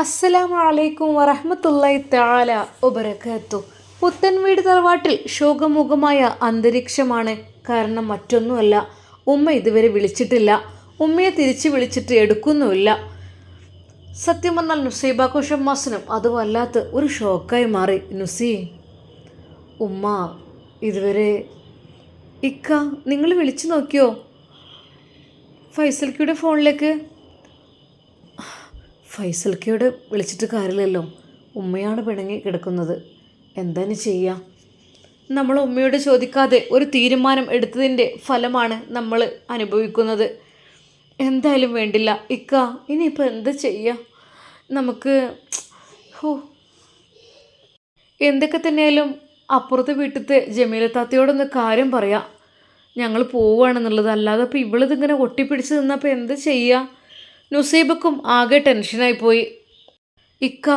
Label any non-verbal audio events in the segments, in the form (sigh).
അസ്സലാമു അലൈക്കും വറഹ്മത്തുള്ളാഹി താല ഉപരക്കത്തു പുത്തൻ വീട് തറവാട്ടിൽ ശോകമുഖമായ അന്തരീക്ഷമാണ്. കാരണം മറ്റൊന്നുമല്ല ഉമ്മ ഇതുവരെ വിളിച്ചിട്ടില്ല. ഉമ്മയെ തിരിച്ചു വിളിച്ചിട്ട് എടുക്കുന്നുമില്ല. സത്യം വന്നാൽ നുസൈബാക്കോ മാസനും അത് വല്ലാത്ത ഒരു ഷോക്കായി മാറി. നുസി ഉമ്മ ഇതുവരെ ഇക്ക നിങ്ങൾ വിളിച്ചു നോക്കിയോ? ഫൈസൽക്കിയുടെ ഫോണിലേക്ക് ഫൈസൽക്കയോട് വിളിച്ചിട്ട് കാര്യമില്ലല്ലോ. ഉമ്മയാണ് പിണങ്ങി കിടക്കുന്നത്. എന്താണ് ചെയ്യുക നമ്മൾ ഉമ്മയോട് ചോദിക്കാതെ ഒരു തീരുമാനം എടുത്തതിന്റെ ഫലമാണ് നമ്മൾ അനുഭവിക്കുന്നത്. എന്തായാലും വേണ്ടില്ല. ഇക്ക ഇനിയിപ്പോൾ എന്ത് ചെയ്യുക നമുക്ക് ഹോ. എന്തൊക്കെ തന്നെയാലും അപ്പുറത്തെ വീട്ടിലത്തെ ജമീല താത്തയോടൊന്ന് കാര്യം പറയാം. ഞങ്ങൾ പോവുകയാണെന്നുള്ളത് അല്ലാതെ ഇപ്പോൾ ഇവളിതിങ്ങനെ ഒട്ടിപ്പിടിച്ച് നിന്നപ്പോൾ എന്ത് ചെയ്യുക നുസൈബക്കും ആകെ ടെൻഷനായി പോയി. ഇക്ക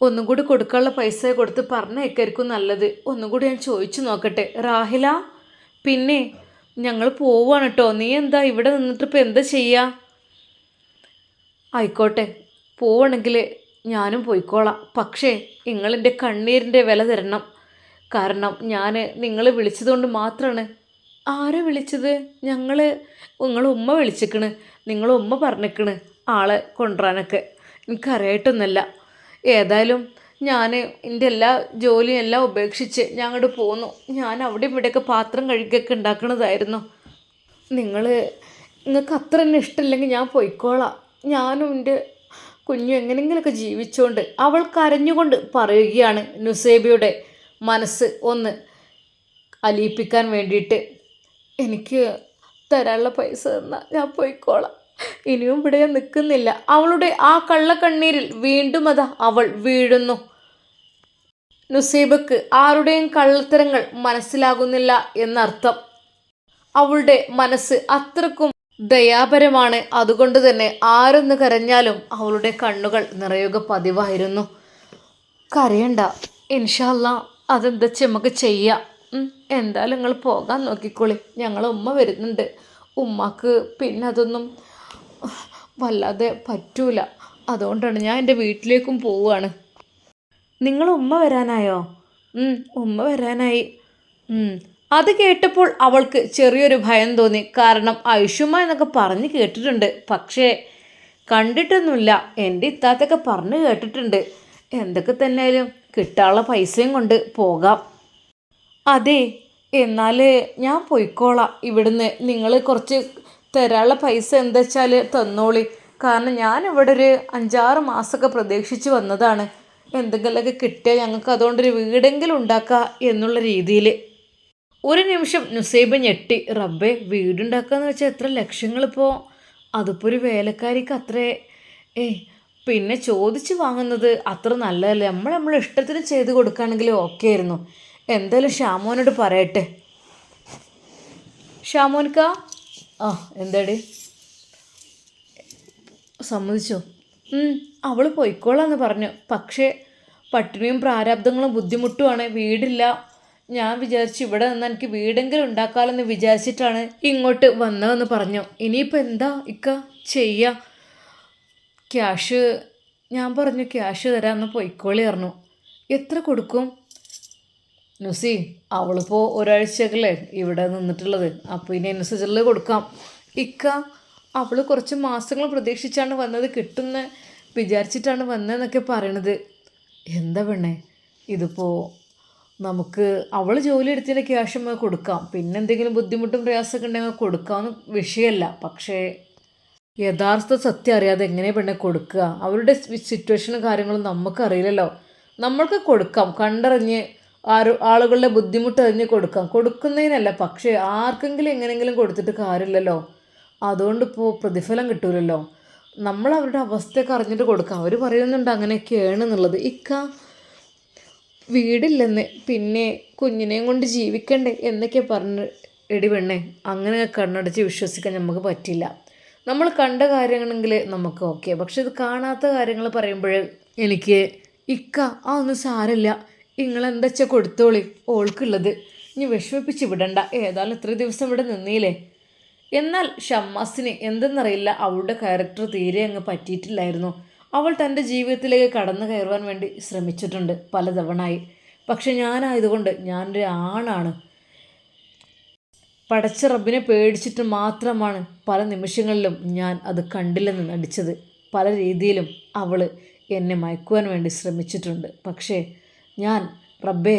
ഒന്നും കൂടി കൊടുക്കാനുള്ള പൈസ കൊടുത്ത് പറഞ്ഞേക്കായിരിക്കും നല്ലത്. ഒന്നും കൂടി ഞാൻ ചോദിച്ചു നോക്കട്ടെ. റാഹില പിന്നെ ഞങ്ങൾ പോവാണ് കേട്ടോ നീ എന്താ ഇവിടെ നിന്നിട്ട് ഇപ്പം എന്താ ചെയ്യുക ആയിക്കോട്ടെ. പോവണമെങ്കിൽ ഞാനും പോയിക്കോളാം. പക്ഷേ നിങ്ങളെന്റെ കണ്ണീരിന്റെ വില തരണം. കാരണം ഞാൻ നിങ്ങൾ വിളിച്ചതുകൊണ്ട് മാത്രമാണ് ആരെ വിളിച്ചത്? ഞങ്ങൾ നിങ്ങൾ ഉമ്മ വിളിച്ചിക്കണ്. നിങ്ങൾ ഉമ്മ പറഞ്ഞിക്കണ് ആളെ കൊണ്ടുവരാനൊക്കെ. എനിക്കറിയായിട്ടൊന്നുമല്ല. ഏതായാലും ഞാൻ എന്റെ എല്ലാ ജോലിയും എല്ലാം ഉപേക്ഷിച്ച് ഞാൻ അങ്ങോട്ട് പോന്നു. ഞാൻ അവിടെ ഇവിടെയൊക്കെ പാത്രം കഴുകിയൊക്കെ ഉണ്ടാക്കണതായിരുന്നു. നിങ്ങൾ നിങ്ങൾക്ക് അത്ര തന്നെ ഇഷ്ടമില്ലെങ്കിൽ ഞാൻ പോയിക്കോളാം. ഞാനും എന്റെ കുഞ്ഞു എങ്ങനെയെങ്കിലുമൊക്കെ ജീവിച്ചുകൊണ്ട് അവൾ കരഞ്ഞുകൊണ്ട് പറയുകയാണ് നുസേബിയുടെ മനസ്സ് ഒന്ന് അലിയിപ്പിക്കാൻ വേണ്ടിയിട്ട്. എനിക്ക് തരാനുള്ള പൈസ തന്നാൽ ഞാൻ പോയിക്കോളാം. ഇനിയും ഇവിടെ നിൽക്കുന്നില്ല. അവളുടെ ആ കള്ളക്കണ്ണീരിൽ വീണ്ടും അതാ അവൾ വീഴുന്നു. നുസീബക്ക് ആരുടെയും കള്ളത്തരങ്ങൾ മനസ്സിലാകുന്നില്ല എന്നർത്ഥം. അവളുടെ മനസ്സ് അത്രക്കും ദയാപരമാണ്. അതുകൊണ്ട് തന്നെ ആരെന്ന് കരഞ്ഞാലും അവളുടെ കണ്ണുകൾ നിറയുക പതിവായിരുന്നു. കരയണ്ട. ഇൻഷല്ല അതെന്താ നമുക്ക് ചെയ്യാം? എന്തായാലും നിങ്ങൾ പോകാൻ നോക്കിക്കോളി. ഞങ്ങൾ ഉമ്മ വരുന്നുണ്ട്. ഉമ്മക്ക് പിന്നെ അതൊന്നും വല്ലാതെ പറ്റൂല. അതുകൊണ്ടാണ് ഞാൻ എന്റെ വീട്ടിലേക്കും പോവുകയാണ് നിങ്ങൾ ഉമ്മ വരാനായോ? ഉമ്മ വരാനായി. അത് കേട്ടപ്പോൾ അവൾക്ക് ചെറിയൊരു ഭയം തോന്നി. കാരണം ഐഷുമ്മ എന്നൊക്കെ പറഞ്ഞ് കേട്ടിട്ടുണ്ട്. പക്ഷേ കണ്ടിട്ടൊന്നുമില്ല. എന്റെ ഇത്താത്തൊക്കെ പറഞ്ഞ് കേട്ടിട്ടുണ്ട്. എന്തൊക്കെ തന്നെയാലും കിട്ടാനുള്ള പൈസയും കൊണ്ട് പോകാം. അതെ എന്നാൽ ഞാൻ പോയിക്കോളാം. ഇവിടുന്ന് നിങ്ങൾ കുറച്ച് തരാനുള്ള പൈസ എന്താ വെച്ചാൽ തന്നോളി. കാരണം ഞാൻ ഇവിടെ ഒരു അഞ്ചാറ് മാസമൊക്കെ പ്രതീക്ഷിച്ച് വന്നതാണ്. എന്തെങ്കിലുമൊക്കെ കിട്ടിയാൽ ഞങ്ങൾക്ക് അതുകൊണ്ടൊരു വീടെങ്കിലും ഉണ്ടാക്കുക എന്നുള്ള രീതിയിൽ ഒരു നിമിഷം നുസൈബ് ഞെട്ടി. റബ്ബേ വീടുണ്ടാക്കാന്ന് വെച്ചാൽ എത്ര ലക്ഷങ്ങളിപ്പോൾ അതിപ്പോൾ ഒരു വേലക്കാരിക്ക് അത്രേ. ഏ പിന്നെ ചോദിച്ച് വാങ്ങുന്നത് അത്ര നല്ലതല്ല. നമ്മൾ നമ്മളെ ഇഷ്ടത്തിന് ചെയ്ത് കൊടുക്കുകയാണെങ്കിൽ ഓക്കെ ആയിരുന്നു. എന്തായാലും ഷാമോനോട് പറയട്ടെ. ഷാമോൻക്ക? ആ എന്താടി? സമ്മതിച്ചോ? അവൾ പോയിക്കോളാന്ന് പറഞ്ഞു. പക്ഷേ പട്ടിണിയും പ്രാരാബ്ദങ്ങളും ബുദ്ധിമുട്ടുമാണ്. വീടില്ല. ഞാൻ വിചാരിച്ചു ഇവിടെ നിന്ന് എനിക്ക് വീടെങ്കിലും ഉണ്ടാക്കാമെന്ന് വിചാരിച്ചിട്ടാണ് ഇങ്ങോട്ട് വന്നതെന്ന് പറഞ്ഞു. ഇനിയിപ്പോൾ എന്താ ഇക്ക? ചെയ്യുക ക്യാഷ് ഞാൻ പറഞ്ഞു ക്യാഷ് തരാമെന്ന് പോയിക്കോളി പറഞ്ഞു. എത്ര കൊടുക്കും? നുസി അവളിപ്പോൾ ഒരാഴ്ചക്കല്ലേ ഇവിടെ നിന്നിട്ടുള്ളത്. അപ്പോൾ ഇനി അനുസരിച്ചുള്ള കൊടുക്കാം. ഇക്ക അവൾ കുറച്ച് മാസങ്ങൾ പ്രതീക്ഷിച്ചാണ് വന്നത് കിട്ടുന്ന വിചാരിച്ചിട്ടാണ് വന്നതെന്നൊക്കെ പറയണത്. എന്താ പെണ്ണേ? ഇതിപ്പോൾ നമുക്ക് അവൾ ജോലി എടുത്തതിന്റെ ക്യാഷ് നമുക്ക് കൊടുക്കാം. പിന്നെ എന്തെങ്കിലും ബുദ്ധിമുട്ടും പ്രയാസമൊക്കെ ഉണ്ടെങ്കിൽ കൊടുക്കാമെന്ന് വിഷയമല്ല. പക്ഷേ യഥാർത്ഥ സത്യം അറിയാതെ എങ്ങനെ പെണ്ണെ കൊടുക്കുക? അവരുടെ സിറ്റുവേഷനും കാര്യങ്ങളും നമുക്കറിയില്ലല്ലോ. നമ്മൾക്ക് കൊടുക്കാം. കണ്ടറിഞ്ഞ് ആരു ആളുകളുടെ ബുദ്ധിമുട്ട് അറിഞ്ഞ് കൊടുക്കാം. കൊടുക്കുന്നതിനല്ല പക്ഷേ ആർക്കെങ്കിലും എങ്ങനെയെങ്കിലും കൊടുത്തിട്ട് കാര്യമില്ലല്ലോ. അതുകൊണ്ട് ഇപ്പോൾ പ്രതിഫലം കിട്ടൂലല്ലോ. നമ്മൾ അവരുടെ അവസ്ഥയൊക്കെ അറിഞ്ഞിട്ട് കൊടുക്കാം. അവർ പറയുന്നുണ്ട് അങ്ങനെയൊക്കെയാണ് എന്നുള്ളത്. ഇക്ക വീടില്ലെന്ന് പിന്നെ കുഞ്ഞിനെയും കൊണ്ട് ജീവിക്കണ്ടേ എന്നൊക്കെ പറഞ്ഞ് എടി പെണ്ണേ അങ്ങനെ കണ്ണടച്ച് വിശ്വസിക്കാൻ നമുക്ക് പറ്റില്ല. നമ്മൾ കണ്ട കാര്യങ്ങളെങ്കിൽ നമുക്ക് ഓക്കെ പക്ഷെ ഇത് കാണാത്ത കാര്യങ്ങൾ പറയുമ്പോൾ എനിക്ക് ഇക്ക ആ ഒന്നും സാരമില്ല. നിങ്ങൾ എന്താ കൊടുത്തോളി? ഓൾക്കുള്ളത്. ഇനി വിഷമിപ്പിച്ച് വിടണ്ട. ഏതായാലും ഇത്ര ദിവസം ഇവിടെ നിന്നീലേ. എന്നാൽ ഷമ്മാസിന് എന്തെന്നറിയില്ല. അവളുടെ ക്യാരക്ടർ തീരെ അങ്ങ് പറ്റിയിട്ടില്ലായിരുന്നു. അവൾ തന്റെ ജീവിതത്തിലേക്ക് കടന്നു കയറുവാൻ വേണ്ടി ശ്രമിച്ചിട്ടുണ്ട് പലതവണയായി. പക്ഷെ ഞാനായതുകൊണ്ട് ഞാനൊരു ആണാണ്. പടച്ച റബ്ബിനെ പേടിച്ചിട്ട് മാത്രമാണ് പല നിമിഷങ്ങളിലും ഞാൻ അത് കണ്ടില്ലെന്ന് നടിച്ചത്. പല രീതിയിലും അവൾ എന്നെ മയക്കുവാൻ വേണ്ടി ശ്രമിച്ചിട്ടുണ്ട്. പക്ഷേ ഞാൻ റബ്ബേ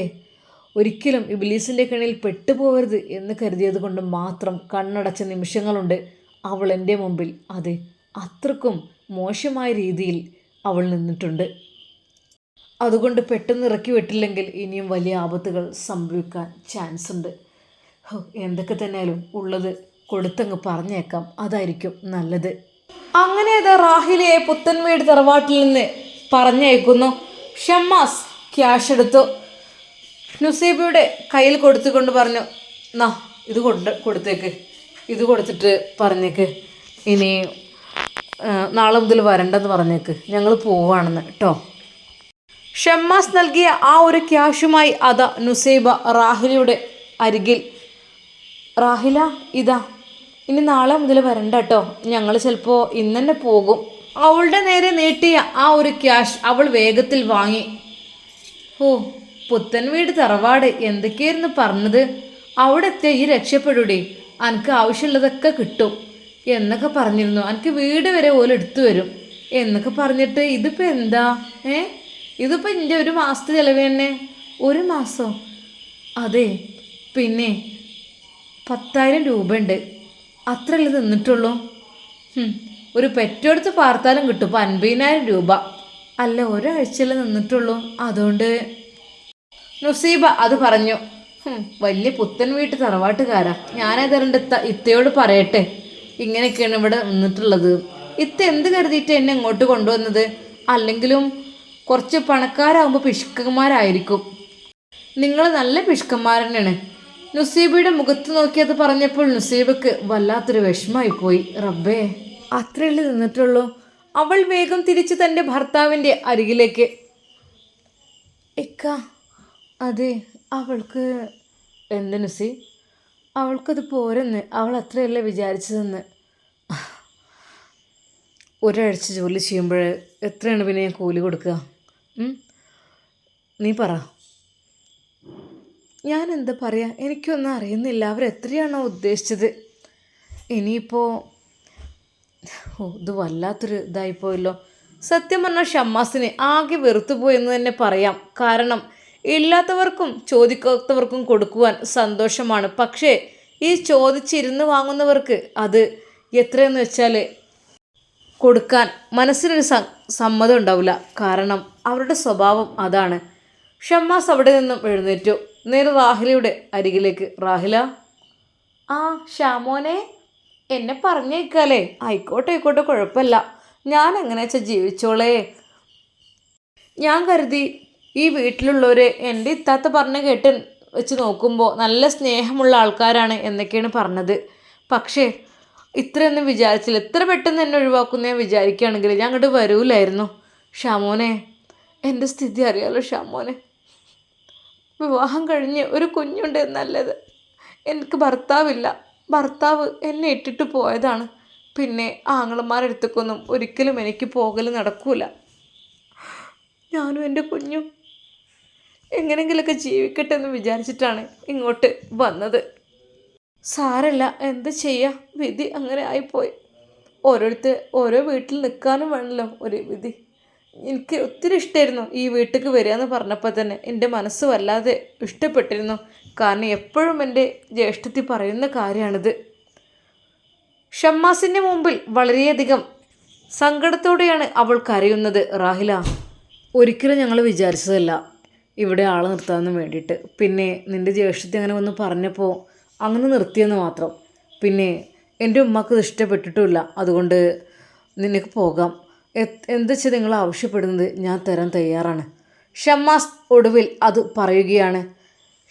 ഒരിക്കലും ഇബിലീസിന്റെ കണിയിൽ പെട്ടുപോകരുത് എന്ന് കരുതിയത് കൊണ്ട് മാത്രം കണ്ണടച്ച നിമിഷങ്ങളുണ്ട് അവൾ എന്റെ മുമ്പിൽ. അതെ അത്രക്കും മോശമായ രീതിയിൽ അവൾ നിന്നിട്ടുണ്ട്. അതുകൊണ്ട് പെട്ടെന്ന് ഇറക്കി വിട്ടില്ലെങ്കിൽ ഇനിയും വലിയ ആപത്തുകൾ സംഭവിക്കാൻ ചാൻസ് ഉണ്ട്. എന്തൊക്കെ തന്നെയാലും ഉള്ളത് കൊടുത്തങ്ങ് പറഞ്ഞേക്കാം. അതായിരിക്കും നല്ലത്. അങ്ങനെ അത് റാഹിലയെ പുത്തൻവീട് തറവാട്ടിൽ നിന്ന് പറഞ്ഞയക്കുന്നു. ഷമ്മാസ് ക്യാഷ് എടുത്തു. നുസീബയുടെ കയ്യിൽ കൊടുത്തുകൊണ്ട് പറഞ്ഞു നാ ഇത് കൊണ്ട് കൊടുത്തേക്ക്. ഇത് കൊടുത്തിട്ട് പറഞ്ഞേക്ക്. ഇനി നാളെ മുതൽ വരണ്ടെന്ന് പറഞ്ഞേക്ക്. ഞങ്ങൾ പോവാണെന്ന്. കേട്ടോ ഷമ്മാസ് നൽകിയ ആ ഒരു ക്യാഷുമായി അത നുസൈബ റാഹിലയുടെ അരികിൽ റാഹില ഇതാ. ഇനി നാളെ മുതൽ വരണ്ട കേട്ടോ ഞങ്ങൾ ചിലപ്പോൾ ഇന്ന് പോകും. അവളുടെ നേരെ നീട്ടിയ ആ ഒരു ക്യാഷ് അവൾ വേഗത്തിൽ വാങ്ങി. ഓ പുത്തൻ വീട് തറവാട് എന്തൊക്കെയായിരുന്നു പറഞ്ഞത്? അവിടെ എത്തിയ ഈ രക്ഷപ്പെടൂടെ അനക്ക് ആവശ്യമുള്ളതൊക്കെ കിട്ടും എന്നൊക്കെ പറഞ്ഞിരുന്നു. അനക്ക് വീട് വരെ ഓൽ എടുത്തു വരും എന്നൊക്കെ പറഞ്ഞിട്ട് ഇതിപ്പോൾ എന്താ? ഏ? ഇതിപ്പോൾ എന്റെ ഒരു മാസത്തെ ചിലവ് തന്നെ? ഒരു മാസം? അതെ പിന്നെ പത്തായിരം രൂപ ഉണ്ട് അത്രയല്ലേ തിന്നിട്ടുള്ളൂ? ഒരു പെറ്റെടുത്ത് പാർത്താലും കിട്ടും. ഇപ്പോൾ അൻപതിനായിരം രൂപ. അല്ല ഒരാഴ്ചയിൽ നിന്നിട്ടുള്ളൂ. അതുകൊണ്ട് നുസീബ അത് പറഞ്ഞു. വലിയ പുത്തൻ വീട്ട് തറവാട്ടുകാരാ. ഇത്ത ഇത്തയോട് പറയട്ടെ. ഇങ്ങനെയൊക്കെയാണ് ഇവിടെ നിന്നിട്ടുള്ളത്. ഇത്ത എന്ത് കരുതിയിട്ട് എന്നെ ഇങ്ങോട്ട് കൊണ്ടുവന്നത്? അല്ലെങ്കിലും കുറച്ച് പണക്കാരാകുമ്പോൾ പിഷ്കന്മാരായിരിക്കും നിങ്ങൾ നല്ല പിഷ്കന്മാർ തന്നെയാണ് നുസീബയുടെ മുഖത്ത് നോക്കിയത് പറഞ്ഞപ്പോൾ നുസീബക്ക് വല്ലാത്തൊരു വിഷമായി പോയി. റബ്ബേ അത്രയല്ലേ നിന്നിട്ടുള്ളൂ. അവൾ വേഗം തിരിച്ച് തന്റെ ഭർത്താവിന്റെ അരികിലേക്ക്. ഇക്ക അതെ അവൾക്ക് എന്തിനു സി അവൾക്കത് പോരെന്ന് അവൾ അത്രയല്ലേ വിചാരിച്ചതെന്ന്? ഒരാഴ്ച ജോലി ചെയ്യുമ്പോൾ എത്രയാണ് പിന്നെ ഞാൻ കൂലി കൊടുക്കുക? നീ പറ. ഞാൻ എന്താ പറയുക എനിക്കൊന്നും അറിയുന്നില്ല. അവരെത്രയാണോ ഉദ്ദേശിച്ചത്? ഇനിയിപ്പോൾ ഓ ഇത് വല്ലാത്തൊരു ഇതായിപ്പോയല്ലോ. സത്യം പറഞ്ഞാൽ ഷമ്മാസിനെ ആകെ വെറുത്തുപോയി എന്ന് തന്നെ പറയാം. കാരണം ഇല്ലാത്തവർക്കും ചോദിക്കാത്തവർക്കും കൊടുക്കുവാൻ സന്തോഷമാണ്. പക്ഷേ ഈ ചോദിച്ചിരുന്ന് വാങ്ങുന്നവർക്ക് അത് എത്രയെന്ന് വെച്ചാൽ കൊടുക്കാൻ മനസ്സിനൊരു സമ്മതം ഉണ്ടാവില്ല. കാരണം അവരുടെ സ്വഭാവം അതാണ്. ഷമ്മാസ് അവിടെ നിന്നും എഴുന്നേറ്റു. നേരെ റാഹിലയുടെ അരികിലേക്ക്. റാഹില? ആ ഷാമോനെ എന്നെ പറഞ്ഞേക്കാലേ. ആയിക്കോട്ടെ ആയിക്കോട്ടെ കുഴപ്പമില്ല. ഞാൻ എങ്ങനെ വെച്ചാൽ ജീവിച്ചോളേ? ഞാൻ കരുതി ഈ വീട്ടിലുള്ളവർ എന്റെ ഇത്താത്ത പറഞ്ഞ കേട്ട് വെച്ച് നോക്കുമ്പോൾ നല്ല സ്നേഹമുള്ള ആൾക്കാരാണ് എന്നൊക്കെയാണ് പറഞ്ഞത്. പക്ഷേ ഇത്രയൊന്നും വിചാരിച്ചില്ല. ഇത്ര പെട്ടെന്ന് എന്നെ ഒഴിവാക്കുന്ന ഞാൻ വിചാരിക്കുകയാണെങ്കിൽ ഞാൻ അങ്ങോട്ട് വരൂലായിരുന്നു. ഷാമോനെ എന്റെ സ്ഥിതി അറിയാലോ ഷാമോനെ. വിവാഹം കഴിഞ്ഞ് ഒരു കുഞ്ഞുണ്ട് എന്നല്ലത് എനിക്ക് ഭർത്താവില്ല. ഭർത്താവ് എന്നെ ഇട്ടിട്ട് പോയതാണ്. പിന്നെ ആങ്ങളമാരെടുത്തേക്കൊന്നും ഒരിക്കലും എനിക്ക് പോകൽ നടക്കൂല. ഞാനും എന്റെ കുഞ്ഞും എങ്ങനെങ്കിലൊക്കെ ജീവിക്കട്ടെ എന്ന് വിചാരിച്ചിട്ടാണ് ഇങ്ങോട്ട് വന്നത്. സാരല്ല എന്ത് ചെയ്യാം? വിധി അങ്ങനെ ആയിപ്പോയി. ഓരോരുത്തർ ഓരോ വീട്ടിൽ നിൽക്കാനും വേണമല്ലോ ഒരു വിധി. എനിക്ക് ഒത്തിരി ഇഷ്ടമായിരുന്നു ഈ വീട്ടിലേക്ക് വരിക എന്ന് പറഞ്ഞപ്പോൾ തന്നെ. എന്റെ മനസ്സ് വല്ലാതെ ഇഷ്ടപ്പെട്ടിരുന്നു. കാരണം എപ്പോഴും എന്റെ ജ്യേഷ്ഠത്തി പറയുന്ന കാര്യമാണിത്. ഷമ്മാസിന്റെ മുമ്പിൽ വളരെയധികം സങ്കടത്തോടെയാണ് അവൾ കരയുന്നത്. റാഹില ഒരിക്കലും ഞങ്ങൾ വിചാരിച്ചതല്ല ഇവിടെ ആൾ നിർത്താമെന്ന് വേണ്ടിയിട്ട്. പിന്നെ നിന്റെ ജ്യേഷ്ഠത്തി അങ്ങനെ വന്ന് പറഞ്ഞപ്പോൾ അങ്ങനെ നിർത്തിയെന്ന് മാത്രം. പിന്നെ എന്റെ ഉമ്മക്ക് ഇത് ഇഷ്ടപ്പെട്ടിട്ടുമില്ല. അതുകൊണ്ട് നിനക്ക് പോകാം. എന്താ വെച്ചാൽ നിങ്ങൾ ആവശ്യപ്പെടുന്നത്? ഞാൻ തരാൻ തയ്യാറാണ്. ഷമ്മാസ് ഒടുവിൽ അത് പറയുകയാണ്.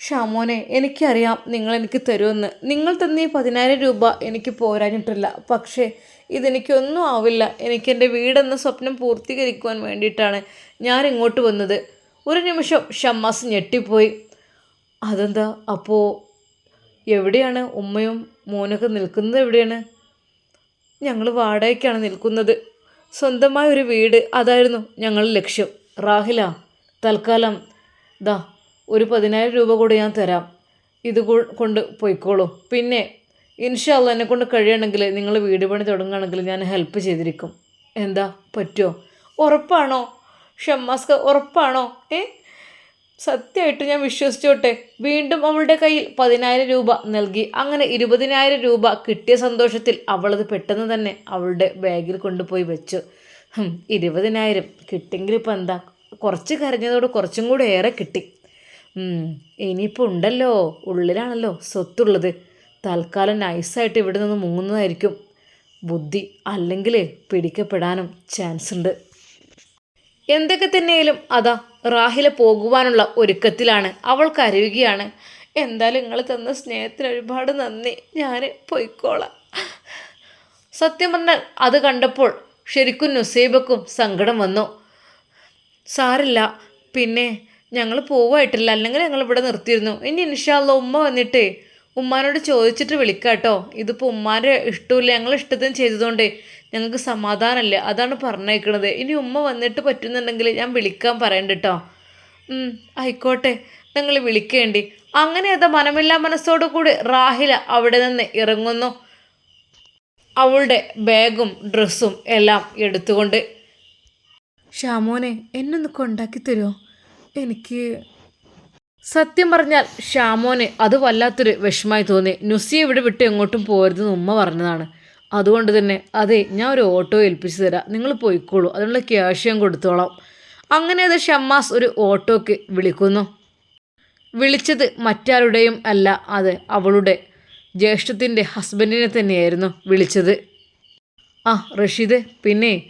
ഷാമോനെ എനിക്കറിയാം നിങ്ങൾ എനിക്ക് തരുമെന്ന്. നിങ്ങൾ തന്ന ഈ പതിനായിരം രൂപ എനിക്ക് പോരാഞ്ഞിട്ടില്ല. പക്ഷേ ഇതെനിക്കൊന്നും ആവില്ല. എനിക്ക് എന്റെ വീടെന്ന സ്വപ്നം പൂർത്തീകരിക്കുവാൻ വേണ്ടിയിട്ടാണ് ഞാൻ ഇങ്ങോട്ട് വന്നത്. ഒരു നിമിഷം ഷമ്മാസ് ഞെട്ടിപ്പോയി. അതെന്താ? അപ്പോൾ എവിടെയാണ് ഉമ്മയും മോനൊക്കെ നിൽക്കുന്നത് എവിടെയാണ്? ഞങ്ങൾ വാടകയ്ക്കാണ് നിൽക്കുന്നത്. സ്വന്തമായ ഒരു വീട്. അതായിരുന്നു ഞങ്ങളുടെ ലക്ഷ്യം. റാഹില തൽക്കാലം. ദാ ഒരു പതിനായിരം രൂപ കൂടി ഞാൻ തരാം. ഇത് കൊണ്ട് പോയിക്കോളൂ. പിന്നെ ഇൻഷാല്ല എന്നെ കൊണ്ട് കഴിയണമെങ്കിൽ നിങ്ങൾ വീട് പണി തുടങ്ങുകയാണെങ്കിൽ ഞാൻ ഹെൽപ്പ് ചെയ്തിരിക്കും. എന്താ? പറ്റുമോ ഉറപ്പാണോ? ഷമ്മാസ്ക ഉറപ്പാണോ? ഏ? സത്യമായിട്ട് ഞാൻ വിശ്വസിച്ചോട്ടെ. വീണ്ടും അവളുടെ കയ്യിൽ പതിനായിരം രൂപ നൽകി. അങ്ങനെ ഇരുപതിനായിരം രൂപ കിട്ടിയ സന്തോഷത്തിൽ അവളത് പെട്ടെന്ന് തന്നെ അവളുടെ ബാഗിൽ കൊണ്ടുപോയി വെച്ചു. ഇരുപതിനായിരം കിട്ടിയെങ്കിൽ ഇപ്പം എന്താ? കുറച്ച് കരഞ്ഞതോട് കുറച്ചും കൂടെ ഏറെ കിട്ടി. ഇനിയിപ്പോൾ ഉണ്ടല്ലോ ഉള്ളിലാണല്ലോ സ്വത്തുള്ളത്. തൽക്കാലം നൈസായിട്ട് ഇവിടെ നിന്ന് മുങ്ങുന്നതായിരിക്കും. ബുദ്ധി അല്ലെങ്കിൽ പിടിക്കപ്പെടാനും ചാൻസ് ഉണ്ട്. എന്തൊക്കെ തന്നെയാലും അതാ റാഹില പോകുവാനുള്ള ഒരുക്കത്തിലാണ്. അവൾ കരയുകയാണ് എന്തായാലും നിങ്ങൾ തന്ന സ്നേഹത്തിന് ഒരുപാട് നന്ദി. ഞാൻ പൊയ്ക്കോളാം. സത്യം പറഞ്ഞാൽ അത് കണ്ടപ്പോൾ ശരിക്കും നുസൈബക്കും സങ്കടം വന്നു. സാരില്ല പിന്നെ ഞങ്ങൾ പോവായിട്ടില്ല. അല്ലെങ്കിൽ ഞങ്ങൾ ഇവിടെ നിർത്തിയിരുന്നു. ഇനി ഇൻഷാല്ല ഉമ്മ വന്നിട്ട് ഉമ്മാനോട് ചോദിച്ചിട്ട് വിളിക്കാട്ടോ. ഇതിപ്പോൾ ഉമ്മാന്റെ ഇഷ്ടമില്ല. ഞങ്ങൾ ഇഷ്ടത്തിന് ചെയ്തതുകൊണ്ട് ഞങ്ങൾക്ക് സമാധാനമല്ല. അതാണ് പറഞ്ഞേക്കണത്. ഇനി ഉമ്മ വന്നിട്ട് പറ്റുന്നുണ്ടെങ്കിൽ ഞാൻ വിളിക്കാൻ പറയണ്ട കേട്ടോ ആയിക്കോട്ടെ. നിങ്ങൾ വിളിക്കേണ്ടി. അങ്ങനെ അത് മനമില്ലാ മനസ്സോടു കൂടി റാഹില അവിടെ നിന്ന് ഇറങ്ങുന്നു. അവളുടെ ബാഗും ഡ്രസ്സും എല്ലാം എടുത്തുകൊണ്ട്. ഷാമോനെ എന്നൊന്ന് കൊണ്ടാക്കി തരുമോ എനിക്ക് സത്യം പറഞ്ഞാൽ ഷാമോന് അത് വല്ലാത്തൊരു വിഷമായി തോന്നി. നുസി ഇവിടെ വിട്ട് എങ്ങോട്ടും പോരുതെന്ന് ഉമ്മ പറഞ്ഞതാണ്. അതുകൊണ്ട് തന്നെ അതെ ഞാൻ ഒരു ഓട്ടോ ഏൽപ്പിച്ചു തരാം. നിങ്ങൾ പോയിക്കോളൂ. അതിനുള്ള ക്യാഷ് ഞാൻ കൊടുത്തോളാം. അങ്ങനെ അത് ഷമ്മാസ് ഒരു ഓട്ടോക്ക് വിളിക്കുന്നു. വിളിച്ചത് മറ്റാരുടെയും അല്ല അത് അവളുടെ ജ്യേഷ്ഠത്തിന്റെ ഹസ്ബൻഡിനെ തന്നെയായിരുന്നു വിളിച്ചത്. ആ റഷീദ് പിന്നെ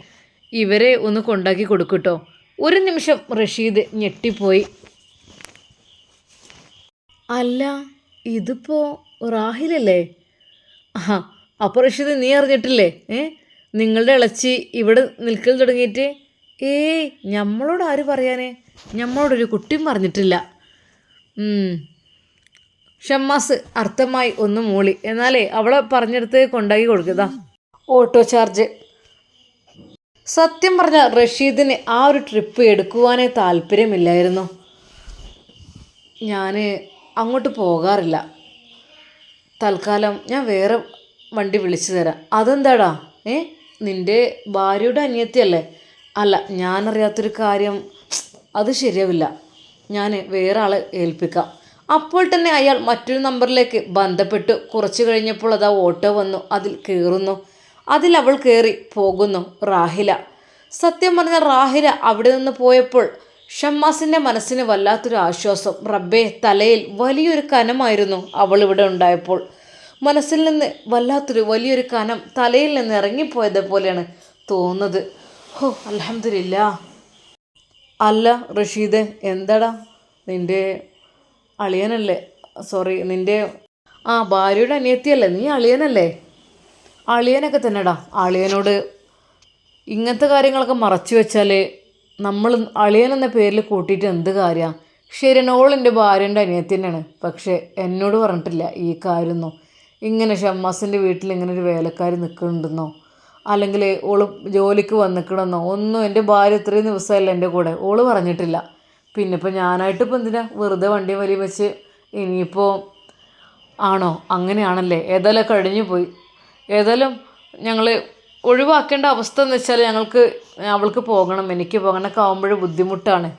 ഇവരെ ഒന്ന് കൊണ്ടാക്കി കൊടുക്കട്ടോ ഒരു നിമിഷം റഷീദ് ഞെട്ടിപ്പോയി. അല്ല ഇതിപ്പോ റാഹിലല്ലേ? ആ അപ്പോൾ റഷീദ് നീ അറിഞ്ഞിട്ടില്ലേ? ഏ? നിങ്ങളുടെ ഇളച്ചി ഇവിടെ നിൽക്കൽ തുടങ്ങിയിട്ട്? ഏയ് ഞമ്മളോട് ആര് പറയാനേ? ഞമ്മളോടൊരു കുട്ടിയും പറഞ്ഞിട്ടില്ല. ഷമ്മാസ് അർത്ഥമായി ഒന്ന് മൂളി. എന്നാലേ അവളെ പറഞ്ഞെടുത്ത് കൊണ്ടാക്കി കൊടുക്കുക ഓട്ടോ ചാർജ്. സത്യം പറഞ്ഞ റഷീദിന് ആ ഒരു ട്രിപ്പ് എടുക്കുവാനേ താല്പര്യമില്ലായിരുന്നു. ഞാൻ അങ്ങോട്ട് പോകാറില്ല. തൽക്കാലം ഞാൻ വേറെ വണ്ടി വിളിച്ചു തരാം. അതെന്താടാ? ഏ? നിന്റെ ഭാര്യയുടെ അനിയത്തിയല്ലേ? അല്ല ഞാനറിയാത്തൊരു കാര്യം. അത് ശരിയാവില്ല. ഞാൻ വേറെ ആളെ ഏൽപ്പിക്കാം. അപ്പോൾ തന്നെ അയാൾ മറ്റൊരു നമ്പറിലേക്ക് ബന്ധപ്പെട്ടു കുറച്ച് കഴിഞ്ഞപ്പോൾ അതാ ഓട്ടോ വന്നു. അതിൽ കയറുന്നു അതിൽ അവൾ കയറി പോകുന്നു റാഹില. സത്യം പറഞ്ഞ റാഹില അവിടെ നിന്ന് പോയപ്പോൾ ഷമ്മാസിന്റെ മനസ്സിന് വല്ലാത്തൊരു ആശ്വാസം. റബ്ബെ തലയിൽ വലിയൊരു കനമായിരുന്നു അവൾ ഇവിടെ ഉണ്ടായപ്പോൾ. മനസ്സിൽ നിന്ന് വല്ലാത്തൊരു വലിയൊരു കനം തലയിൽ നിന്ന് ഇറങ്ങിപ്പോയത് പോലെയാണ് തോന്നുന്നത്. ഹോ അലഹമില്ല അല്ല റഷീദ് എന്താടാ നിന്റെ അളിയനല്ലേ? സോറി നിന്റെ ആ ഭാര്യയുടെ അനിയത്തിയല്ലേ? നീ അളിയനല്ലേ? അളിയനൊക്കെ തന്നെടാ. അളിയനോട് ഇങ്ങനത്തെ കാര്യങ്ങളൊക്കെ മറച്ചു വെച്ചാൽ നമ്മൾ അളിയൻ എന്ന പേരിൽ കൂട്ടിയിട്ട് എന്ത് കാര്യമാണ് ശരിയാണ് ഓൾ എന്റെ ഭാര്യന്റെ അനിയത്തിനാണ് പക്ഷേ എന്നോട് പറഞ്ഞിട്ടില്ല ഈ കാര്യമൊന്നും. ഇങ്ങനെ ഷമ്മാസിന്റെ വീട്ടിൽ ഇങ്ങനെ ഒരു വേലക്കാരി നിൽക്കുന്നുണ്ടെന്നോ അല്ലെങ്കിൽ ഓൾ ജോലിക്ക് വന്നിക്കണമെന്നോ ഒന്നും എന്റെ ഭാര്യ ഇത്രയും ദിവസമല്ല എന്റെ കൂടെ. ഓൾ പറഞ്ഞിട്ടില്ല. പിന്നെ ഇപ്പോൾ ഞാനായിട്ട് ഇപ്പോൾ എന്തിനാ? വെറുതെ വണ്ടി വലിയ വെച്ച് ഇനിയിപ്പോൾ ആണോ? അങ്ങനെയാണല്ലേ. ഏതായാലും കഴിഞ്ഞു പോയി. ഏതായാലും ഞങ്ങൾ ഒഴിവാക്കേണ്ട അവസ്ഥ എന്ന് വെച്ചാൽ ഞങ്ങൾക്ക് അവൾക്ക് പോകണം എനിക്ക് പോകണമൊക്കെ ആകുമ്പോൾ ബുദ്ധിമുട്ടാണ്.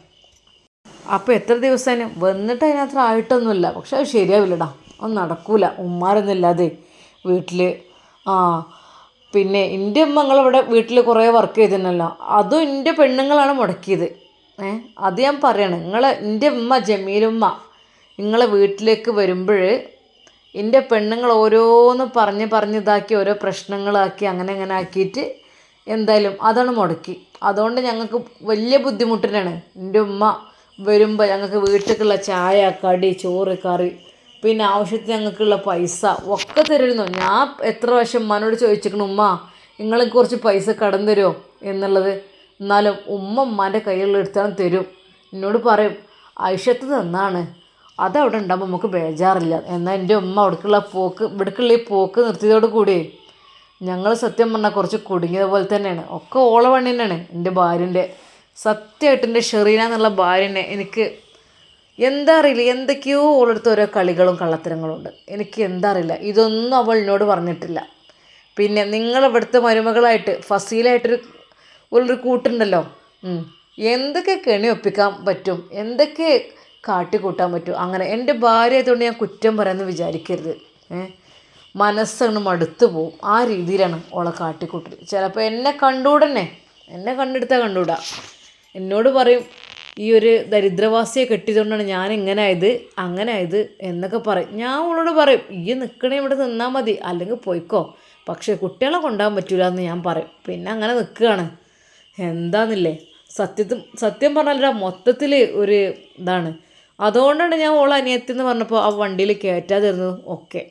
അപ്പോൾ എത്ര ദിവസം വന്നിട്ട് അതിനകത്ത് ആയിട്ടൊന്നുമില്ല. പക്ഷെ അത് ശരിയാവില്ലടാ. ഒന്നും നടക്കൂല. ഉമ്മാരൊന്നുമില്ലാതെ വീട്ടിൽ ആ പിന്നെ എന്റെ അമ്മ ഇവിടെ വീട്ടിൽ കുറേ വർക്ക് ചെയ്തിരുന്നല്ലോ. അതും എന്റെ പെണ്ണുങ്ങളാണ് മുടക്കിയത്. ഏ അത് ഞാൻ പറയണം. നിങ്ങൾ എന്റെ ഉമ്മ ജമീലുമ്മ നിങ്ങളെ വീട്ടിലേക്ക് വരുമ്പോൾ എന്റെ പെണ്ണുങ്ങൾ ഓരോന്ന് പറഞ്ഞ് പറഞ്ഞ് ഇതാക്കി ഓരോ പ്രശ്നങ്ങളാക്കി അങ്ങനെ അങ്ങനെ ആക്കിയിട്ട് എന്തായാലും അതാണ് മുടക്കി. അതുകൊണ്ട് ഞങ്ങൾക്ക് വലിയ ബുദ്ധിമുട്ടിനാണ്. എന്റെ ഉമ്മ വരുമ്പോൾ ഞങ്ങൾക്ക് വീട്ടിലേക്കുള്ള ചായ കടി ചോറ് കറി പിന്നെ ആവശ്യത്തിന് ഞങ്ങൾക്കുള്ള പൈസ ഒക്കെ തരുന്നു ഞാൻ എത്ര പ്രാവശ്യം ഉമ്മാനോട് ചോദിച്ചിരിക്കണം ഉമ്മ നിങ്ങളെ കുറച്ച് പൈസ കടം തരുമോ? എന്നുള്ളത്. എന്നാലും ഉമ്മ ഉമ്മാന്റെ കയ്യിലുള്ള എടുത്താലും തരും. എന്നോട് പറയും ഐഷത്ത് തന്നാണ് അതവിടെ ഉണ്ടാകുമ്പോൾ നമുക്ക് ബേജാറില്ല. എന്നാൽ എന്റെ ഉമ്മ അവിടേക്കുള്ള പോക്ക് ഇവിടേക്കുള്ള ഈ പോക്ക് നിർത്തിയതോട് കൂടി ഞങ്ങൾ സത്യം പറഞ്ഞാൽ കുറച്ച് കുടുങ്ങിയത് പോലെ തന്നെയാണ്. ഒക്കെ ഓള പണി തന്നെയാണ്. എന്റെ ഭാര്യന്റെ സത്യമായിട്ട് എന്റെ ഷെറീന എന്നുള്ള ഭാര്യനെ എനിക്ക് എന്താ അറിയില്ല. എന്തൊക്കെയോ ഓളെടുത്ത് ഓരോ കളികളും കള്ളത്തരങ്ങളും ഉണ്ട്. എനിക്ക് എന്താ അറിയില്ല. ഇതൊന്നും അവൾ എന്നോട് പറഞ്ഞിട്ടില്ല. പിന്നെ നിങ്ങൾ ഇവിടുത്തെ മരുമകളായിട്ട് ഫസീലായിട്ടൊരു ഒരു കൂട്ടുണ്ടല്ലോ. എന്തൊക്കെ കെണി ഒപ്പിക്കാൻ പറ്റും? എന്തൊക്കെ കാട്ടിക്കൂട്ടാൻ പറ്റും അങ്ങനെ എന്റെ ഭാര്യ ആയതുകൊണ്ട് ഞാൻ കുറ്റം പറയാമെന്ന് വിചാരിക്കരുത്. ഏ? മനസ്സങ്ങ് മടുത്തു പോവും. ആ രീതിയിലാണ് ഓളെ കാട്ടിക്കൂട്ടൽ ചിലപ്പോൾ എന്നെ കണ്ടുകൂടന്നെ. എന്നെ കണ്ടെടുത്താൽ കണ്ടുകൂടാ. എന്നോട് പറയും ഈ ഒരു ദരിദ്രവാസിയെ കെട്ടിയതുകൊണ്ടാണ് ഞാൻ ഇങ്ങനെ ആയത് അങ്ങനെ ആയത് എന്നൊക്കെ പറയും. ഞാൻ അവളോട് പറയും ഈ നിൽക്കണേ ഇവിടെ നിന്നാൽ മതി. അല്ലെങ്കിൽ പോയിക്കോ. പക്ഷേ കുട്ടികളെ കൊണ്ടുപോകാൻ പറ്റൂല എന്ന് ഞാൻ പറയും. പിന്നെ അങ്ങനെ നിൽക്കുകയാണ് എന്താന്നില്ലേ? സത്യത്തും സത്യം പറഞ്ഞാൽ മൊത്തത്തിൽ ഒരു ഇതാണ്. അതുകൊണ്ടാണ് ഞാൻ ഓൾ അനിയത്തിന്ന് പറഞ്ഞപ്പോൾ ആ വണ്ടിയിൽ കയറ്റാതിരുന്നു ഒക്കെ.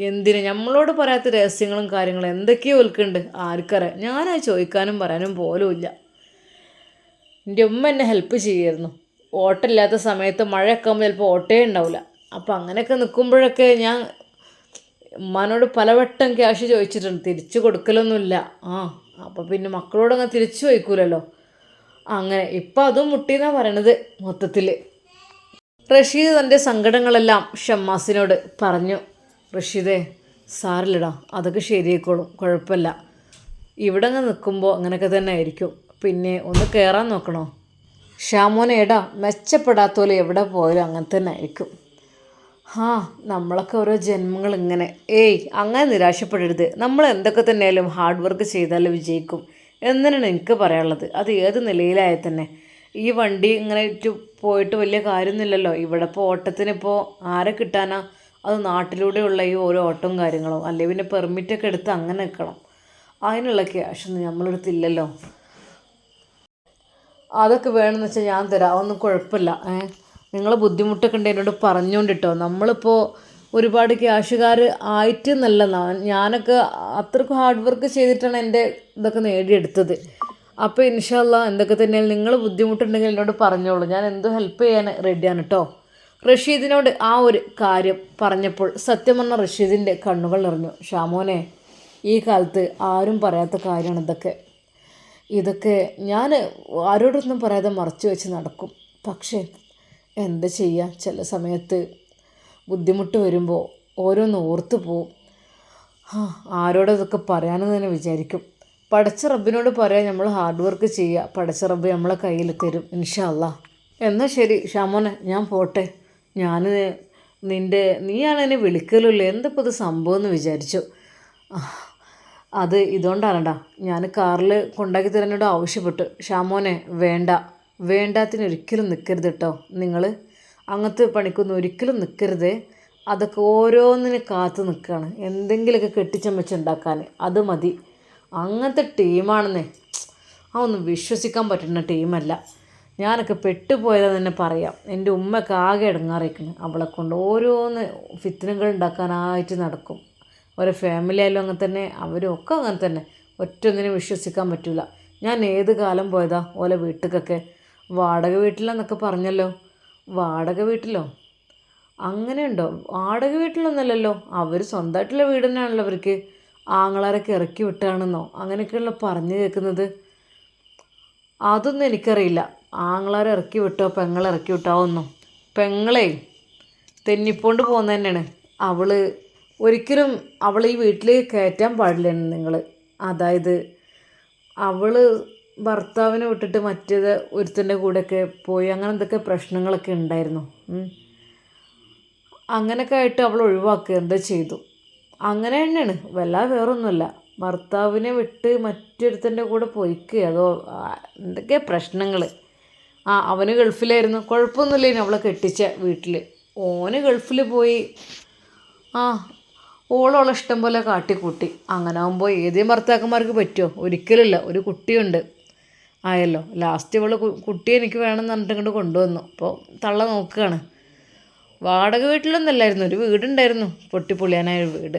എന്തിന്? നമ്മളോട് പറയാത്ത രഹസ്യങ്ങളും കാര്യങ്ങളും എന്തൊക്കെയോ ഒൽക്കുണ്ട് ആർക്കറിയാം. ഞാനത് ചോദിക്കാനും പറയാനും പോലുമില്ല എന്റെ ഉമ്മ എന്നെ ഹെൽപ്പ് ചെയ്യുമായിരുന്നു. ഓട്ടമില്ലാത്ത സമയത്ത് മഴയൊക്കെ ആകുമ്പോൾ ചിലപ്പോൾ ഓട്ടേ ഉണ്ടാവില്ല. അപ്പോൾ അങ്ങനെയൊക്കെ നിൽക്കുമ്പോഴൊക്കെ ഞാൻ ഉമ്മാനോട് പലവട്ടം ക്യാഷ് ചോദിച്ചിട്ടുണ്ട്. തിരിച്ചു കൊടുക്കലൊന്നുമില്ല ആ അപ്പോൾ പിന്നെ മക്കളോട് അങ്ങനെ തിരിച്ചു ചോദിക്കൂലല്ലോ. അങ്ങനെ. ഇപ്പം അതും മുട്ടിയെന്നാണ് പറയണത് മൊത്തത്തിൽ റഷീദ് തന്റെ സങ്കടങ്ങളെല്ലാം ഷമ്മാസിനോട് പറഞ്ഞു. റഷീദേ സാറില്ലടാ അതൊക്കെ ശരിയായിക്കോളും കുഴപ്പമില്ല. ഇവിടെ അങ്ങ് നിൽക്കുമ്പോൾ അങ്ങനെയൊക്കെ തന്നെ ആയിരിക്കും. പിന്നെ ഒന്ന് കയറാൻ നോക്കണോ? ഷാമോനേടാ മെച്ചപ്പെടാത്ത മെച്ചപ്പെടാത്തോലെ എവിടെ പോയാലും അങ്ങനെ തന്നെ ആയിരിക്കും. ആ നമ്മളൊക്കെ ഓരോ ജന്മങ്ങൾ ഇങ്ങനെ. ഏയ് അങ്ങനെ നിരാശപ്പെടരുത്. നമ്മൾ എന്തൊക്കെ തന്നെയാലും ഹാർഡ് വർക്ക് ചെയ്താലും വിജയിക്കും. എന്നാണ് എനിക്ക് പറയാനുള്ളത്. അത് ഏത് നിലയിലായാൽ തന്നെ. ഈ വണ്ടി ഇങ്ങനെ പോയിട്ട് വലിയ കാര്യമൊന്നുമില്ലല്ലോ. ഇവിടെ ഇപ്പോൾ ഓട്ടത്തിനിപ്പോൾ ആരെ കിട്ടാനാ? അത് നാട്ടിലൂടെയുള്ള ഈ ഓരോ ഓട്ടവും കാര്യങ്ങളും. അല്ലെങ്കിൽ പിന്നെ പെർമിറ്റൊക്കെ എടുത്ത് അങ്ങനെ നിൽക്കണം അതിനുള്ള ക്യാഷൊന്നും നമ്മളെടുത്തില്ലല്ലോ. അതൊക്കെ വേണമെന്ന് വെച്ചാൽ ഞാൻ തരാം. അതൊന്നും കുഴപ്പമില്ല. നിങ്ങൾ ബുദ്ധിമുട്ടൊക്കെ ഉണ്ട് എന്നോട് പറഞ്ഞുകൊണ്ടിട്ടോ നമ്മളിപ്പോൾ ഒരുപാട് ക്യാഷുകാർ ആയിട്ട് എന്നല്ല. നാ- ഞാനൊക്കെ അത്രക്കും ഹാർഡ് വർക്ക് ചെയ്തിട്ടാണ് എന്റെ ഇതൊക്കെ നേടിയെടുത്തത്. അപ്പോൾ ഇൻഷാല്ല എന്തൊക്കെ തന്നെയാണ് നിങ്ങൾ ബുദ്ധിമുട്ടുണ്ടെങ്കിൽ എന്നോട് പറഞ്ഞോളൂ. ഞാൻ എന്തോ ഹെൽപ്പ് ചെയ്യാൻ റെഡിയാണ് കേട്ടോ റഷീദിനോട് ആ ഒരു കാര്യം പറഞ്ഞപ്പോൾ സത്യം പറഞ്ഞ റഷീദിന്റെ കണ്ണുകൾ നിറഞ്ഞു. ഷാമോനെ ഈ കാലത്ത് ആരും പറയാത്ത കാര്യമാണ് ഇതൊക്കെ. ഇതൊക്കെ ഞാൻ ആരോടൊന്നും പറയാതെ മറച്ചു വെച്ച് നടക്കും. പക്ഷേ എന്താ ചെയ്യുക ചില സമയത്ത് ബുദ്ധിമുട്ട് വരുമ്പോൾ ഓരോന്ന് ഓർത്ത് പോവും. ആരോടതൊക്കെ പറയാനെന്ന് തന്നെ വിചാരിക്കും. പടച്ച റബ്ബിനോട് പറയാം നമ്മൾ ഹാർഡ് വർക്ക് ചെയ്യുക പടച്ച റബ്ബ് നമ്മളെ കയ്യിൽ തരും. ഇൻഷല്ല എന്നാൽ ശരി ഷാമോനെ ഞാൻ പോട്ടെ. ഞാൻ നിന്റെ നീയാണ് എന്നെ വിളിക്കലുള്ളൂ. എന്തപ്പോൾ ഇത് സംഭവം എന്ന് വിചാരിച്ചു. അത് ഇതുകൊണ്ടാണടാ. ഞാൻ കാറിൽ കൊണ്ടാക്കി തരാനോട് ആവശ്യപ്പെട്ടു. ഷാമോനെ വേണ്ട. വേണ്ടാത്തിന് ഒരിക്കലും നിൽക്കരുത് കേട്ടോ നിങ്ങൾ അങ്ങനത്തെ പണിക്കൊന്നും ഒരിക്കലും നിൽക്കരുത് അതൊക്കെ ഓരോന്നിന് കാത്തു നിൽക്കുകയാണ് എന്തെങ്കിലുമൊക്കെ കെട്ടിച്ചമച്ചുണ്ടാക്കാൻ അത് മതി. അങ്ങനത്തെ ടീമാണെന്നേ. അതൊന്നും വിശ്വസിക്കാൻ പറ്റുന്ന ടീമല്ല. ഞാനൊക്കെ പെട്ടുപോയതെന്ന് തന്നെ പറയാം. എന്റെ ഉമ്മയൊക്കെ ആകെ ഇടങ്ങാറിയിരിക്കുന്നു അവളെ കൊണ്ട് ഓരോന്ന് ഫിത്തിനുകൾ ഉണ്ടാക്കാനായിട്ട് നടക്കും. ഓരോ ഫാമിലി ആയാലും അങ്ങനെ തന്നെ അവരും ഒക്കെ അങ്ങനെ തന്നെ. ഒറ്റൊന്നിനും വിശ്വസിക്കാൻ പറ്റില്ല ഞാൻ ഏത് കാലം പോയതാ ഓലെ വീട്ടിലേക്കൊക്കെ വാടക വീട്ടിലെന്നൊക്കെ പറഞ്ഞല്ലോ. വാടക വീട്ടിലോ? അങ്ങനെയുണ്ടോ? വാടക വീട്ടിലൊന്നുമല്ലല്ലോ. അവർ സ്വന്തമായിട്ടുള്ള വീട് തന്നെയാണല്ലോ അവർക്ക്. ആങ്ങളാരൊക്കെ ഇറക്കി വിട്ടാണെന്നോ? അങ്ങനെയൊക്കെയുള്ള പറഞ്ഞു കേൾക്കുന്നത്. അതൊന്നും എനിക്കറിയില്ല. ആങ്ങളാരെ ഇറക്കി വിട്ടോ പെങ്ങളെ ഇറക്കി വിട്ടോ ഒന്നും പെങ്ങളെ തെന്നിപ്പോണ്ട് പോകുന്നത് തന്നെയാണ്. അവൾ ഒരിക്കലും അവൾ ഈ വീട്ടിൽ കയറ്റാൻ പാടില്ല നിങ്ങൾ അതായത് അവൾ ഭർത്താവിനെ വിട്ടിട്ട് മറ്റേത് ഒരുത്തന്റെ കൂടെയൊക്കെ പോയി അങ്ങനെ എന്തൊക്കെ പ്രശ്നങ്ങളൊക്കെ ഉണ്ടായിരുന്നു. അങ്ങനെയൊക്കെ ആയിട്ട് അവൾ ഒഴിവാക്കുക എന്താ ചെയ്തു? അങ്ങനെ തന്നെയാണ്. വല്ലാതെ വേറൊന്നുമല്ല. ഭർത്താവിനെ വിട്ട് മറ്റൊരുത്തന്റെ കൂടെ പോയിക്കുക അതോ എന്തൊക്കെ പ്രശ്നങ്ങൾ. ആ അവന് ഗൾഫിലായിരുന്നു. കുഴപ്പമൊന്നുമില്ലേനു അവളെ കെട്ടിച്ച വീട്ടിൽ ഓന് ഗൾഫിൽ പോയി ആ ഓളോളെ ഇഷ്ടം പോലെ കാട്ടിക്കൂട്ടി. അങ്ങനെ ആകുമ്പോൾ ഏതേം ഭർത്താക്കന്മാർക്ക് പറ്റുമോ? ഒരിക്കലില്ല ഒരു കുട്ടിയുണ്ട്. ആയല്ലോ. ലാസ്റ്റ് ഇവൾ കുട്ടിയെ കുട്ടി എനിക്ക് വേണമെന്ന് പറഞ്ഞിട്ട് ഇങ്ങോട്ട് കൊണ്ടുവന്നു. അപ്പോൾ തള്ള നോക്കുകയാണ്. വാടക വീട്ടിലൊന്നല്ലായിരുന്നു. ഒരു വീടുണ്ടായിരുന്നു. പൊട്ടിപ്പൊളിയാനായ വീട്.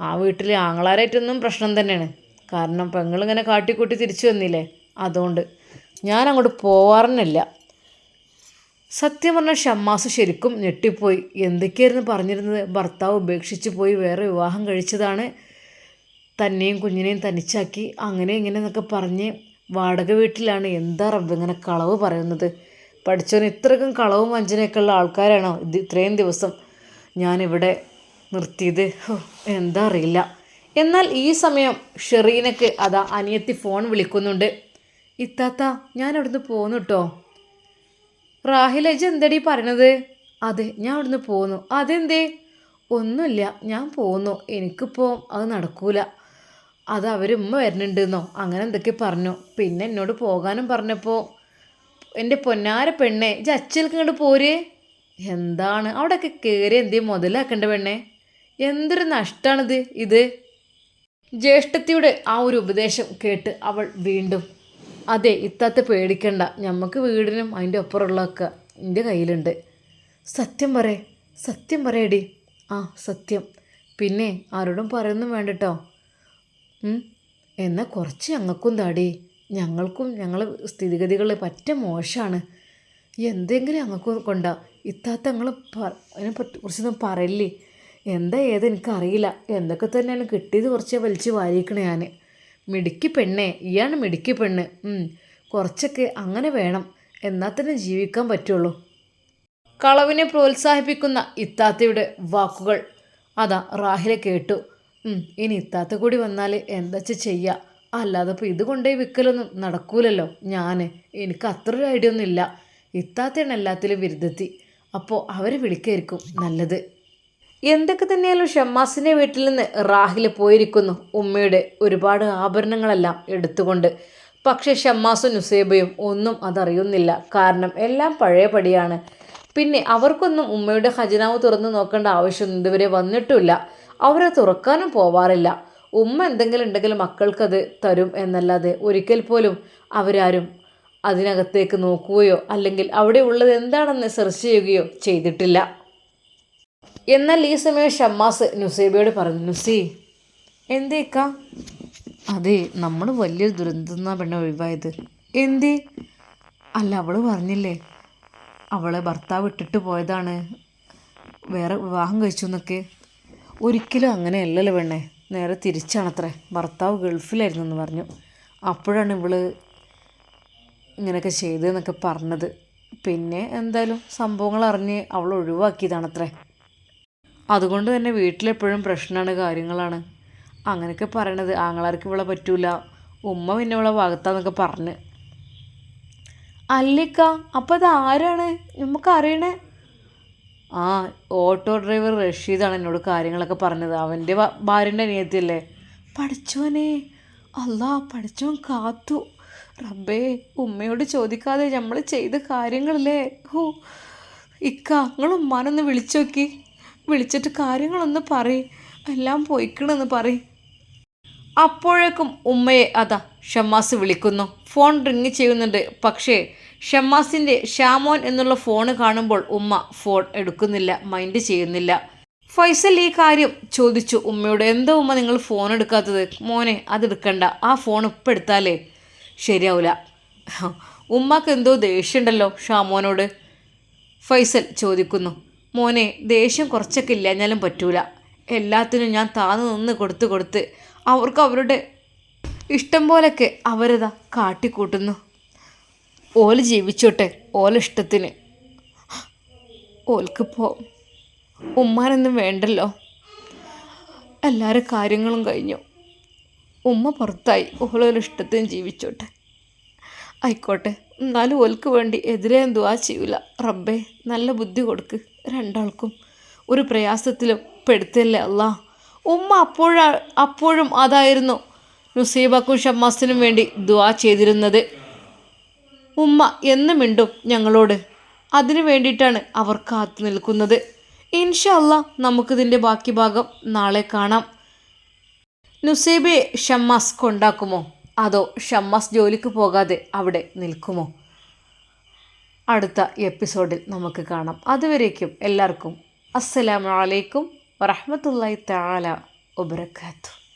ആ വീട്ടിൽ ആങ്ങളാരായിട്ടൊന്നും പ്രശ്നം തന്നെയാണ്. കാരണം പെങ്ങളിങ്ങനെ കാട്ടിക്കൂട്ടി തിരിച്ചു വന്നില്ലേ? അതുകൊണ്ട് ഞാൻ അങ്ങോട്ട് പോവാറന്നില്ല സത്യം പറഞ്ഞാൽ ഷമ്മാസ് ശരിക്കും ഞെട്ടിപ്പോയി. എന്തൊക്കെയായിരുന്നു പറഞ്ഞിരുന്നത്? ഭർത്താവ് ഉപേക്ഷിച്ച് പോയി വേറെ വിവാഹം കഴിച്ചതാണ്. തന്നെയും കുഞ്ഞിനെയും തനിച്ചാക്കി. അങ്ങനെ ഇങ്ങനെ എന്നൊക്കെ പറഞ്ഞ് വാടക വീട്ടിലാണ്. എന്താ റബ്ബ് ഇങ്ങനെ കളവ് പറയുന്നത്? പഠിച്ചവന് ഇത്രയ്ക്കും കളവും വഞ്ചനയൊക്കെ ഉള്ള ആൾക്കാരാണോ? ഇത് ഇത്രയും ദിവസം ഞാനിവിടെ നിർത്തിയത്. എന്താ അറിയില്ല. എന്നാൽ ഈ സമയം ഷെറീനക്ക് അതാ അനിയത്തി ഫോൺ വിളിക്കുന്നുണ്ട്. ഇത്താത്ത ഞാൻ അവിടുന്ന് പോന്നു കേട്ടോ റാഹിലജ് എന്തടി പറയണത്? അതെ ഞാൻ അവിടുന്ന് പോന്നു. അതെന്തേ? ഒന്നുമില്ല ഞാൻ പോന്നു. എനിക്കിപ്പോൾ അത് നടക്കൂല. അത് അവരുമ്മ വരുന്നുണ്ടെന്നോ? അങ്ങനെ എന്തൊക്കെ പറഞ്ഞു. പിന്നെ എന്നോട് പോകാനും പറഞ്ഞപ്പോൾ എന്റെ പൊന്നാര പെണ്ണെ ഇജ് അച്ഛൽക്ക് ഇങ്ങോട്ട് പോര്. എന്താണ്? അവിടെയൊക്കെ കയറി എന്തേ മുതലാക്കണ്ട പെണ്ണെ? എന്തൊരു നഷ്ടമാണിത് ഇത്. ജ്യേഷ്ഠത്തിയുടെ ആ ഒരു ഉപദേശം കേട്ട് അവൾ വീണ്ടും അതെ ഇത്താത്ത പേടിക്കണ്ട. നമുക്ക് വീടിനും അതിന്റെ ഒപ്പമുള്ളതൊക്കെ എന്റെ കയ്യിലുണ്ട്. സത്യം പറയേ സത്യം പറയടി. ആ സത്യം. പിന്നെ ആരോടും പറയൊന്നും വേണ്ടട്ടോ. എന്നാൽ കുറച്ച് ഞങ്ങൾക്കും താടി. ഞങ്ങൾക്കും ഞങ്ങൾ സ്ഥിതിഗതികൾ പറ്റ മോശമാണ് എന്തെങ്കിലും ഞങ്ങൾക്ക് കൊണ്ടാ? ഇത്താത്ത ഞങ്ങൾ അതിനെ കുറിച്ചൊന്നും പറയില്ലേ? എന്താ ഏത് എനിക്കറിയില്ല. എന്തൊക്കെ തന്നെയാണ് കിട്ടിയത് കുറച്ച് വലിച്ച് വാരിക്കണേ ഞാൻ മിടുക്കി പെണ്ണേ ഇയാണ് മിടുക്കി പെണ്ണ്. കുറച്ചൊക്കെ അങ്ങനെ വേണം. എന്നാൽ തന്നെ ജീവിക്കാൻ പറ്റുള്ളൂ. കളവിനെ പ്രോത്സാഹിപ്പിക്കുന്ന ഇത്താത്തയുടെ വാക്കുകൾ. അതാ റാഹിലെ കേട്ടു. ഇനി ഇത്താത്ത കൂടി വന്നാൽ എന്താ ചെയ്യുക അല്ലാതെ ഇപ്പോൾ ഇത് കൊണ്ടുപോയി വിൽക്കലൊന്നും നടക്കൂലല്ലോ. ഞാൻ എനിക്ക് അത്ര ഒരു ഐഡിയ ഒന്നും ഇല്ല. ഇത്താത്തയാണ് എല്ലാത്തിലും വിരുദ്ധത്തി. അപ്പോൾ അവർ വിളിക്കായിരിക്കും നല്ലത്. എന്തൊക്കെ തന്നെയാലും ഷമ്മാസിന്റെ വീട്ടിൽ നിന്ന് റാഹിൽ പോയിരിക്കുന്നു ഉമ്മയുടെ ഒരുപാട് ആഭരണങ്ങളെല്ലാം എടുത്തുകൊണ്ട്. പക്ഷേ ഷമ്മാസും നുസേബയും ഒന്നും അതറിയുന്നില്ല. കാരണം എല്ലാം പഴയ പടിയാണ്. പിന്നെ അവർക്കൊന്നും ഉമ്മയുടെ ഖജനാവ് തുറന്നു നോക്കേണ്ട ആവശ്യമൊന്നും ഇതുവരെ വന്നിട്ടുമില്ല. അവരെ തുറക്കാനും പോവാറില്ല. ഉമ്മ എന്തെങ്കിലും ഉണ്ടെങ്കിൽ മക്കൾക്കത് തരും എന്നല്ലാതെ ഒരിക്കൽ പോലും അവരാരും അതിനകത്തേക്ക് നോക്കുകയോ അല്ലെങ്കിൽ അവിടെ ഉള്ളത് എന്താണെന്ന് സെർച്ച് ചെയ്യുകയോ ചെയ്തിട്ടില്ല. എന്നാൽ ഈ സമയം ഷമ്മാസ് നുസൈബയോട് പറഞ്ഞു നുസി എന്തേക്ക? അതെ നമ്മൾ വലിയൊരു ദുരന്തം പെണ്ണ ഒഴിവായത്. എന്തേ? അല്ല അവൾ പറഞ്ഞില്ലേ അവളെ ഭർത്താവ് ഇട്ടിട്ട് പോയതാണ് വേറെ വിവാഹം കഴിച്ചു എന്നൊക്കെ. ഒരിക്കലും അങ്ങനെയല്ലല്ലോ പെണ്ണെ. നേരെ തിരിച്ചാണത്രേ. ഭർത്താവ് ഗൾഫിലായിരുന്നു എന്ന് പറഞ്ഞു. അപ്പോഴാണ് ഇവൾ ഇങ്ങനെയൊക്കെ ചെയ്തതെന്നൊക്കെ പറഞ്ഞത്. പിന്നെ എന്തായാലും സംഭവങ്ങൾ അറിഞ്ഞ് അവൾ ഒഴിവാക്കിയതാണത്രേ. അതുകൊണ്ട് തന്നെ വീട്ടിലെപ്പോഴും പ്രശ്നമാണ് കാര്യങ്ങളാണ്. അങ്ങനെയൊക്കെ പറയണത് ആങ്ങളാർക്ക് ഇവളെ പറ്റൂല. ഉമ്മ പിന്നെ ഇവളെ ഭാഗത്താന്നൊക്കെ പറഞ്ഞ്. അല്ലിക്ക അപ്പം അത് ആരാണ്? നമുക്ക് അറിയണേ ആ ഓട്ടോ ഡ്രൈവർ റഷീദാണ് എന്നോട് കാര്യങ്ങളൊക്കെ പറഞ്ഞത്. അവന്റെ ഭാര്യന്റെ അനിയത്തിയല്ലേ? പഠിച്ചോനെ അല്ലാ പഠിച്ചോൻ കാത്തു. റബ്ബേ ഉമ്മയോട് ചോദിക്കാതെ നമ്മൾ ചെയ്ത കാര്യങ്ങളല്ലേ? ഹോ ഇക്ക നിങ്ങൾ ഉമ്മാനൊന്ന് വിളിച്ചു നോക്കി വിളിച്ചിട്ട് കാര്യങ്ങളൊന്ന് പറയ്. എല്ലാം പോയിക്കണമെന്ന് പറയ്. അപ്പോഴേക്കും ഉമ്മയെ അതാ ഷമ്മാസ് വിളിക്കുന്നു. ഫോൺ റിങ് ചെയ്യുന്നുണ്ട്. പക്ഷേ ഷമ്മാസിന്റെ ഷാമോൻ എന്നുള്ള ഫോൺ കാണുമ്പോൾ ഉമ്മ ഫോൺ എടുക്കുന്നില്ല മൈൻഡ് ചെയ്യുന്നില്ല. ഫൈസൽ ഈ കാര്യം ചോദിച്ചു ഉമ്മയോട് എന്താ ഉമ്മ നിങ്ങൾ ഫോൺ എടുക്കാത്തത്? മോനെ അതെടുക്കണ്ട ആ ഫോൺ ഇപ്പം എടുത്താലേ ശരിയാവില്ല (laughs) ഉമ്മക്ക് എന്തോ ദേഷ്യമുണ്ടല്ലോ ഷാമോനോട് ഫൈസൽ ചോദിക്കുന്നു മോനെ ദേഷ്യം കുറച്ചൊക്കെ ഇല്ലാഞ്ഞാലും പറ്റൂല. എല്ലാത്തിനും ഞാൻ താന്ന് നിന്ന് കൊടുത്ത് കൊടുത്ത് അവർക്ക് അവരുടെ ഇഷ്ടം പോലൊക്കെ അവരതാ കാട്ടിക്കൂട്ടുന്നു. ഓൽ ജീവിച്ചോട്ടെ ഓല ഇഷ്ടത്തിന്. പോ ഉമ്മാനൊന്നും വേണ്ടല്ലോ. എല്ലാവരും കാര്യങ്ങളും കഴിഞ്ഞു. ഉമ്മ പുറത്തായി ഓളൊരു ഇഷ്ടത്തിന് ജീവിച്ചോട്ടെ. ആയിക്കോട്ടെ എന്നാലും ഓൽക്ക് വേണ്ടി എതിരെ എന്തുവാ ചെയ്യൂല. റബ്ബേ നല്ല ബുദ്ധി കൊടുക്ക്. രണ്ടാൾക്കും ഒരു പ്രയാസത്തിലും പെടുത്തല്ലേ അല്ല. ഉമ്മ അപ്പോഴ അപ്പോഴും അതായിരുന്നു നുസീബക്കും ഷമ്മാസിനും വേണ്ടി ദുവാ ചെയ്തിരുന്നത്. ഉമ്മ എന്ന് മിണ്ടും ഞങ്ങളോട്. അതിനു വേണ്ടിയിട്ടാണ് അവർ കാത്തു നിൽക്കുന്നത്. ഇൻഷല്ല നമുക്കിതിന്റെ ബാക്കി ഭാഗം നാളെ കാണാം. നുസൈബെ ഷമ്മാസ് കൊണ്ടാക്കുമോ? അതോ ഷമ്മാസ് ജോലിക്ക് പോകാതെ അവിടെ നിൽക്കുമോ? അടുത്ത എപ്പിസോഡിൽ നമുക്ക് കാണാം. അതുവരേക്കും എല്ലാവർക്കും അസ്സലാമലൈക്കും അലൈക്കും താല വബറകാതുഹു.